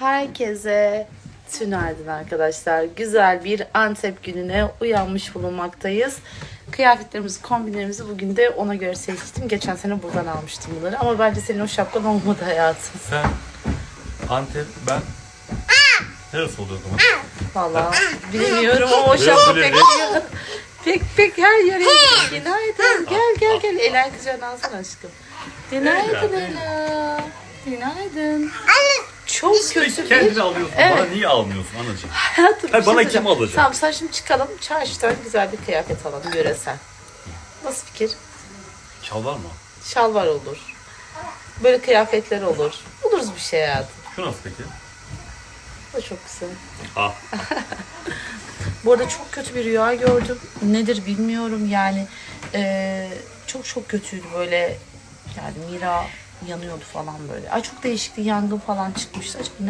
Herkese tünaydın arkadaşlar. Güzel bir Antep gününe uyanmış bulunmaktayız. Kıyafetlerimizi, kombinlerimizi bugün de ona göre seçtim. Geçen sene buradan almıştım bunları. Ama bence senin o şapkan olmadı hayatım. Sen Antep ben Neresi oluyor o zaman? Vallahi bilmiyorum ama o şapka pek, pek pek her yere Günaydın. Gel gel gel. Ela kucağına alsana aşkım. Günaydın Ela. Günaydın. Çok kötü bir kendini alıyorsun. Evet. Bana niye almıyorsun anacığım? Hayatım, bir Hayır, şey bana söyleyeceğim. kim alacak? Tamam sen şimdi çıkalım çarşıdan güzel bir kıyafet alalım yöresel. Nasıl fikir? Çal var mı? Şalvar olur. Böyle kıyafetler olur. Buluruz bir şey hayatım. Şu nasıl peki? Bu da çok güzel. Ah. Bu arada çok kötü bir rüya gördüm. Nedir bilmiyorum yani. Ee, çok çok kötüydü böyle. Yani Mira yanıyordu falan böyle. Ay çok değişikti. Yangın falan çıkmıştı. Acaba ne